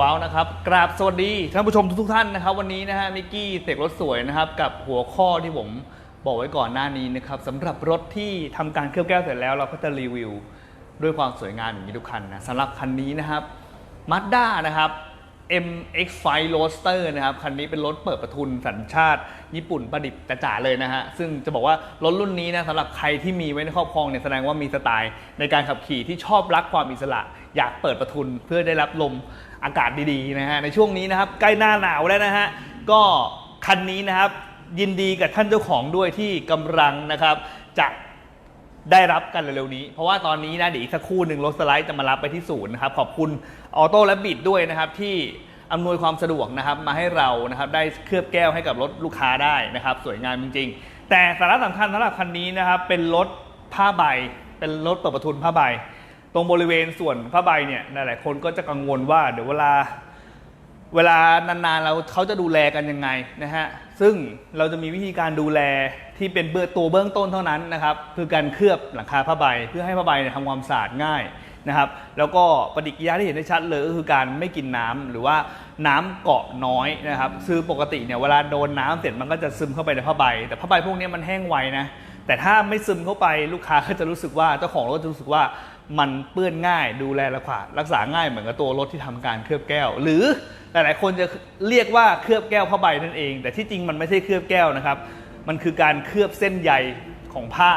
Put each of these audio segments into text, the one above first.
ว้าวนะครับกราบสวัสดีท่านผู้ชมทุกๆท่านนะครับ วันนี้นะฮะมิกกี้เสกรถสวยนะครับ กับหัวข้อที่ผมบอกไว้ก่อนหน้านี้นะครับสำหรับรถที่ทำการเคลือบแก้วเสร็จแล้วเราก็จะรีวิว ด้วยความสวยงามอย่างนี้ทุกคันนะสำหรับคันนี้นะครับ Mazda นะครับ MX5 Roadster นะครับ คันนี้เป็นรถเปิดประทุนสัญชาติ ญี่ปุ่นประดิษฐ์จ๋าเลยนะฮะ ซึ่งจะบอกว่ารถรุ่นนี้นะสำหรับใครที่มีไว้ในครอบครองเนี่ยแสดงว่ามีสไตล์ ในการขับขี่ที่ชอบรักความอิสระ อยากเปิดประทุนเพื่อได้รับลม อากาศดีๆนะฮะในช่วงนี้นะครับใกล้หน้าหนาวแล้วนะฮะก็คันนี้นะครับยินดีกับท่านเจ้าของด้วยที่กำลังนะครับจะได้รับกันเร็วๆนี้ เพราะว่าตอนนี้นะเดี๋ยวอีกสักครู่หนึ่งรถสไลด์จะมารับไปที่ศูนย์นะครับขอบคุณออโต้และบิดด้วยนะครับที่อำนวยความสะดวกนะครับมาให้เรานะครับได้เคลือบแก้วให้กับรถลูกค้าได้นะครับสวยงามจริง ๆ แต่สาระสำคัญสำหรับคันนี้นะครับเป็นรถผ้าใบ เป็นรถเปิดประทุนผ้าใบ ตรงบริเวณส่วนผ้าใบเนี่ยหลายๆคนก็จะกังวลว่าเดี๋ยวเวลาเวลานานๆเราเขาจะดูแลกันยังไงนะฮะซึ่งเราจะมีวิธีการดูแลที่เป็นเบื้องตัวเบื้องต้นเท่านั้นนะครับคือการเคลือบหลังคาผ้าใบ เพื่อให้ผ้าใบเนี่ยทำความสะอาดง่ายนะครับ แล้วก็ปฏิกิริยาที่เห็นได้ชัดเลยก็คือการไม่กินน้ำหรือว่าน้ำเกาะน้อยนะครับคือปกติเนี่ยเวลาโดนน้ำเสร็จมันก็จะซึมเข้าไปในผ้าใบ แต่ผ้าใบพวกนี้มันแห้งไวนะแต่ถ้าไม่ซึมเข้าไปลูกค้าก็จะรู้สึกว่าเจ้าของรถจะรู้สึกว่า มันเปื้อนง่ายดูแลรักษารักษาง่ายเหมือนกับตัวรถที่ทำการเคลือบแก้ว หรือหลายๆคนจะเรียกว่าเคลือบแก้วผ้าใบนั่นเอง แต่ที่จริงมันไม่ใช่เคลือบแก้วนะครับ มันคือการเคลือบเส้นใยของผ้า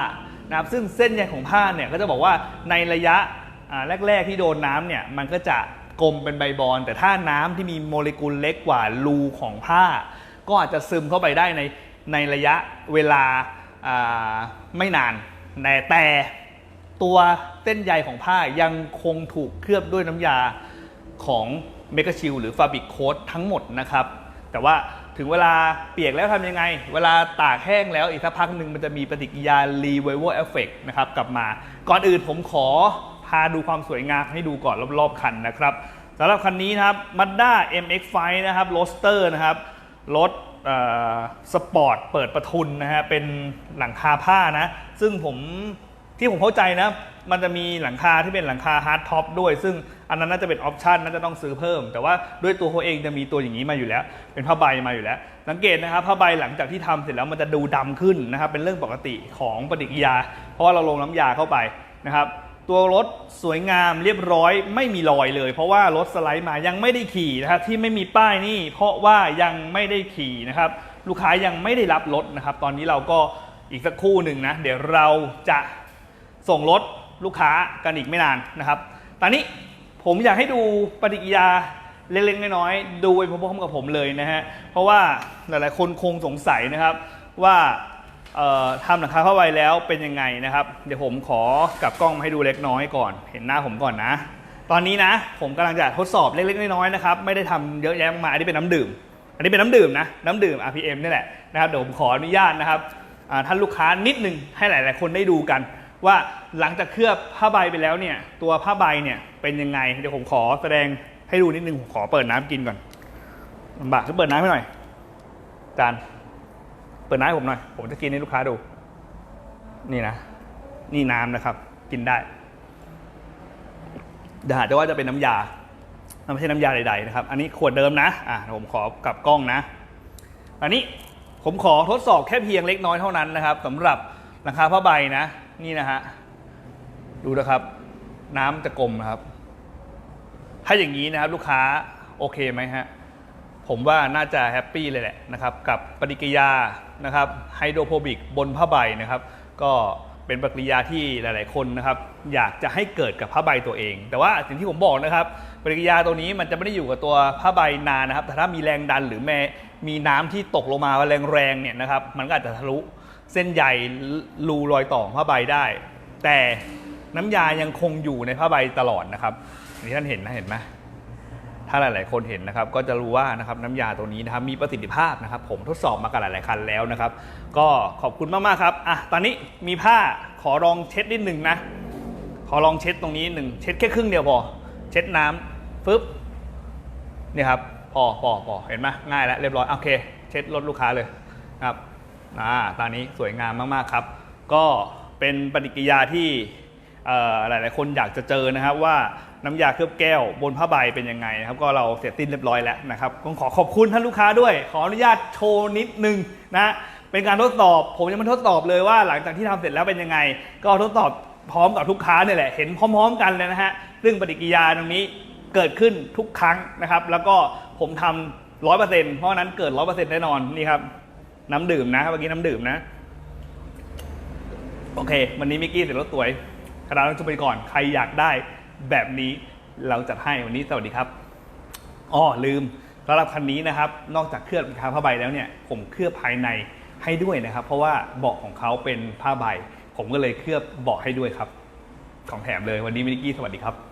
นะครับซึ่งเส้นใยของผ้าเนี่ยก็จะบอกว่าในระยะแรก ๆ ที่โดนน้ำเนี่ยมันก็จะกลมเป็นใบบอลแต่ถ้าน้ำที่มีโมเลกุลเล็กกว่ารูของผ้า ก็อาจจะซึมเข้าไปได้ในในระยะเวลาไม่นานแต่ ตัวเส้นใยของผ้ายังคงถูกเคลือบด้วยน้ำยาของเมก a ชิลหรือฟาบิ c โค t ทั้งหมดนะครับ แต่ว่าถึงเวลาเปียกแล้วทำยังไง เวลาตากแห้งแล้วอีกสักพักหนึ่งมันจะมีปฏิกิริยา revival effect นะครับกลับมา ก่อนอื่นผมขอพาดูความสวยงามให้ดูก่อนรอบๆคันนะครับสำหรับคันนี้นะครับ Mazda MX-5 นะครับ Roadster นะครับ รถสปอร์ตเปิดประทุนนะฮะเป็นหลังคาผ้านะ ซึ่งผม ที่ผมเข้าใจนะ มันจะมีหลังคาที่เป็นหลังคาฮาร์ดท็อปด้วย ซึ่งอันนั้นน่าจะเป็นออปชันน่าจะต้องซื้อเพิ่ม แต่ว่าด้วยตัวเขาเองจะมีตัวอย่างนี้มาอยู่แล้ว เป็นผ้าใบมาอยู่แล้ว สังเกตนะครับผ้าใบหลังจากที่ทำเสร็จแล้วมันจะดูดำขึ้นนะครับ เป็นเรื่องปกติของปฏิกิริยา เพราะว่าเราลงน้ำยาเข้าไปนะครับตัวรถสวยงามเรียบร้อยไม่มีรอยเลย เพราะว่ารถสไลด์มายังไม่ได้ขี่นะครับที่ไม่มีป้ายนี่ เพราะว่ายังไม่ได้ขี่นะครับลูกค้ายังไม่ได้รับรถนะครับ ตอนนี้เราก็อีกสักครู่หนึ่งนะ เดี๋ยวเราจะ ส่งรถลูกค้ากันอีกไม่นานนะครับ ตอนนี้ผมอยากให้ดูปฏิกิริยาเล็กๆน้อยๆดูไปพร้อมๆกับผมเลยนะฮะ เพราะว่าหลายๆคนคงสงสัยนะครับว่าทำหลังคาผ้าใบแล้วเป็นยังไงนะครับ เดี๋ยวผมขอกลับกล้องมาให้ดูเล็กน้อยก่อน เห็นหน้าผมก่อนนะ ตอนนี้นะ ผมกำลังจะทดสอบเล็กๆน้อยๆนะครับไม่ได้ทำเยอะแยะมาอันนี้เป็นน้ำดื่ม อันนี้เป็นน้ำดื่มนะน้ำดื่ม RPM นี่แหละนะครับเดี๋ยวผมขออนุญาตนะครับท่านลูกค้านิดนึงให้หลาย ๆ คนได้ดูกัน ว่าหลังจากเคลือบผ้าใบไปแล้วเนี่ย ตัวผ้าใบเนี่ยเป็นยังไง เดี๋ยวผมขอแสดงให้ดูนิดนึงผมขอเปิดน้ำกินก่อนลำบากจะเปิดน้ำให้หน่อย จานเปิดน้ำให้ผมหน่อย ผมจะกินให้ลูกค้าดู นี่นะ นี่น้ำนะครับ กินได้เดี๋ยวหาจะว่าจะเป็นน้ำยามันไม่ใช่น้ำยาใดๆนะครับ อันนี้ขวดเดิมนะ อะผมขอกลับกล้องนะ อันนี้ผมขอทดสอบแค่เพียงเล็กน้อยเท่านั้นนะครับสำหรับหลังคาผ้าใบนะ นี่นะฮะ ดูนะครับ น้ำจะกลมนะครับ ถ้าอย่างนี้นะครับลูกค้าโอเคไหมฮะ ผมว่าน่าจะแฮปปี้เลยแหละนะครับ กับปฏิกิยานะครับไฮโดรโฟบิกบนผ้าใบนะครับ ก็เป็นปฏิกิริยาที่หลาย ๆ คนนะครับ อยากจะให้เกิดกับผ้าใบตัวเอง แต่ว่าสิ่งที่ผมบอกนะครับ ปฏิกิริยาตัวนี้มันจะไม่ได้อยู่กับตัวผ้าใบนานนะครับ แต่ถ้ามีแรงดันหรือแม้มีน้ำที่ตกลงมาแรงๆเนี่ยนะครับ มันก็อาจจะทะลุ เส้นใยรูรอยต่อผ้าใบได้ แต่น้ำยายังคงอยู่ในผ้าใบตลอดนะครับนี่ท่านเห็นนะเห็นไหมถ้าหลาย ๆ คนเห็นนะครับ ก็จะรู้ว่านะครับน้ำยาตัวนี้นะครับมีประสิทธิภาพนะครับ ผมทดสอบมากับหลาย ๆ คันแล้วนะครับ ก็ขอบคุณมาก ๆ ครับอะตอนนี้มีผ้าขอลองเช็ดนิดหนึ่งนะ ขอลองเช็ดตรงนี้หนึ่งเช็ดแค่ครึ่งเดียวพอ เช็ดน้ำฟึบนี่ครับพอพอพอเห็นไหมง่ายแล้วเรียบร้อยโอเค เช็ดรถลูกค้าเลยนะครับ อ่าตอนนี้สวยงามมากๆครับ ก็เป็นปฏิกิริยาที่หลาย ๆ คนอยากจะเจอนะครับว่าน้ำยาเคลือบแก้วบนผ้าใบเป็นยังไงนะครับก็เราเสร็จสิ้นเรียบร้อยแล้วนะครับต้องขอขอบคุณท่านลูกค้าด้วย ขออนุญาตโชว์นิดนึงนะเป็นการทดสอบ ผมยังไม่ทดสอบเลยว่าหลังจากที่ทำเสร็จแล้วเป็นยังไง ก็ทดสอบพร้อมกับทุกค้าเนี่ยแหละเห็นพร้อม ๆ กันเลยนะฮะซึ่งปฏิกิริยาตรงนี้เกิดขึ้นทุกครั้งนะครับ แล้วก็ผมทำร้อยเปอร์เซ็นต์เพราะฉะนั้นเกิดร้อยเปอร์เซ็นต์แน่นอนนี่ครับ น้ำดื่มนะเมื่อกี้น้ำดื่มนะ โอเค วันนี้มิกกี้เสร็จรถสวยคณะต้องจุไปก่อน ใครอยากได้แบบนี้เราจัดให้วันนี้สวัสดีครับอ้อลืมสำหรับคันนี้นะครับ นอกจากเคลือบคาผ้าใบแล้วเนี่ย ผมเคลือบภายในให้ด้วยนะครับ เพราะว่าเบาะของเขาเป็นผ้าใบ ผมก็เลยเคลือบเบาะให้ด้วยครับ ของแถมเลยวันนี้มิกกี้สวัสดีครับ